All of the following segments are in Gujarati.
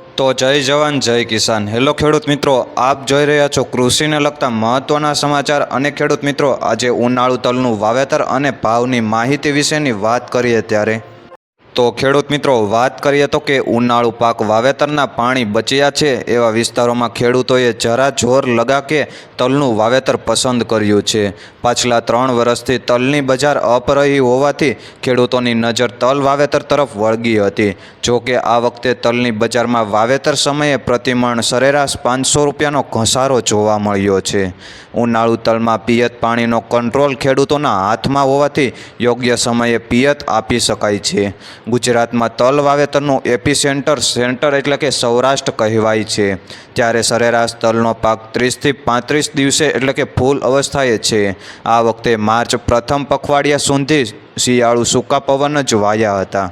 તો જય જવાન, જય કિસાન. હેલો ખેડૂત મિત્રો, આપ જોઈ રહ્યા છો કૃષિને લગતા મહત્ત્વના સમાચાર અને ખેડૂત મિત્રો, આજે ઉનાળુ તલનું વાવેતર અને ભાવની માહિતી વિશેની વાત કરીએ ત્યારે તો ખેડૂત મિત્રો, વાત કરીએ તો કે ઉનાળુ પાક વાવેતરના પાણી બચ્યા છે એવા વિસ્તારોમાં ખેડૂતોએ જરા જોર લગા કે તલનું વાવેતર પસંદ કર્યું છે. પાછલા ત્રણ વર્ષથી તલની બજાર અપ રહી હોવાથી ખેડૂતોની નજર તલ વાવેતર તરફ વળગી હતી. જો કે આ વખતે તલની બજારમાં વાવેતર સમયે પ્રતિમણ સરેરાશ પાંચસો રૂપિયાનો ઘસારો જોવા મળ્યો છે. ઉનાળુ તલમાં પિયત પાણીનો કંટ્રોલ ખેડૂતોના હાથમાં હોવાથી યોગ્ય સમયે પિયત આપી શકાય છે. ગુજરાતમાં તલ વાવેતરનું એપિસેન્ટર સેન્ટર એટલે કે સૌરાષ્ટ્ર કહેવાય છે. ત્યારે સરેરાશ તલનો પાક ત્રીસથી પાંત્રીસ દિવસે એટલે કે ફૂલ અવસ્થાએ છે. આ વખતે માર્ચ પ્રથમ પખવાડિયા સુધી શિયાળુ સૂકા પવન જ વાયા હતા.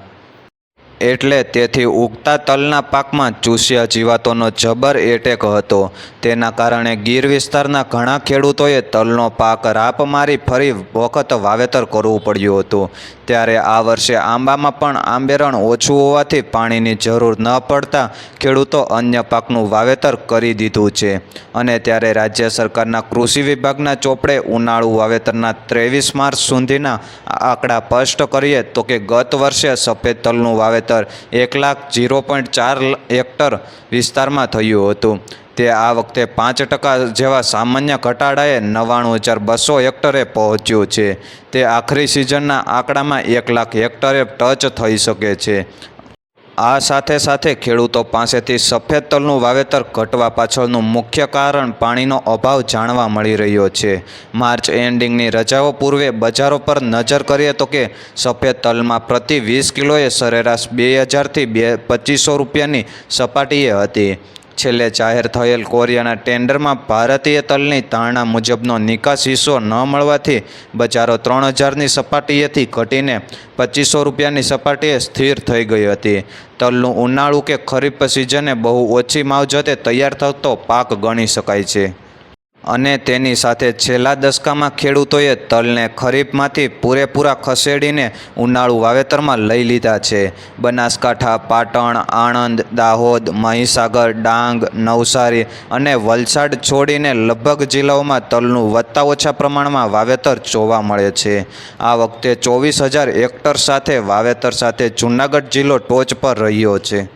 એટલે તેથી ઉગતા તલના પાકમાં ચૂસ્યા જીવાતોનો જબર એટેક હતો. તેના કારણે ગીર વિસ્તારના ઘણા ખેડૂતોએ તલનો પાક રાપ મારી ફરી વખત વાવેતર કરવું પડ્યું હતું. ત્યારે આ વર્ષે આંબામાં પણ આંબેરણ ઓછું હોવાથી પાણીની જરૂર ન પડતા ખેડૂતો અન્ય પાકનું વાવેતર કરી દીધું છે. અને ત્યારે રાજ્ય સરકારના કૃષિ વિભાગના ચોપડે ઉનાળુ વાવેતરના ત્રેવીસ માર્ચ સુધીના આંકડા સ્પષ્ટ કરીએ તો કે ગત વર્ષે સફેદ તલનું વાવેતર એક લાખ ઝીરો પોઈન્ટ ચાર હેક્ટર વિસ્તારમાં થયું હતું. તે આ વખતે પાંચ ટકા જેવા સામાન્ય ઘટાડાએ નવ્વાણું હજાર બસો હેક્ટરે પહોંચ્યું છે. તે આખરી સિઝનના આંકડામાં એક લાખ હેક્ટરે ટચ થઈ શકે છે. આ સાથે સાથે ખેડૂતો પાસેથી સફેદ તલનું વાવેતર ઘટવા પાછળનું મુખ્ય કારણ પાણીનો અભાવ જાણવા મળી રહ્યો છે. માર્ચ એન્ડિંગની રજાઓ પૂર્વે બજારો પર નજર કરીએ તો કે સફેદ તલમાં પ્રતિ વીસ કિલોએ સરેરાશ બે હજારથી બે પચીસો રૂપિયાની સપાટીએ હતી. છેલ્લે જાહેર થયેલ કોરિયાના ટેન્ડરમાં ભારતીય તલની ધારણા મુજબનો નિકાસ હિસ્સો ન મળવાથી બજારો ત્રણ હજારની સપાટીએથી ઘટીને પચીસો રૂપિયાની સપાટીએ સ્થિર થઈ ગઈ હતી. તલનું ઉનાળું કે ખરીફ સિઝને બહુ ઓછી માવજતે તૈયાર થતો પાક ગણી શકાય છે. અને તેની સાથે છેલ્લા દશકામાં ખેડૂતોએ તલને ખરીફમાંથી પૂરેપૂરા ખસેડીને ઉનાળુ વાવેતરમાં લઈ લીધા છે. બનાસકાંઠા, પાટણ, આણંદ, દાહોદ, મહીસાગર, ડાંગ, નવસારી અને વલસાડ છોડીને લગભગ જિલ્લાઓમાં તલનું વધતા ઓછા પ્રમાણમાં વાવેતર જોવા મળે છે. આ વખતે ચોવીસ હજાર હેક્ટર સાથે વાવેતર સાથે જૂનાગઢ જિલ્લો ટોચ પર રહ્યો છે.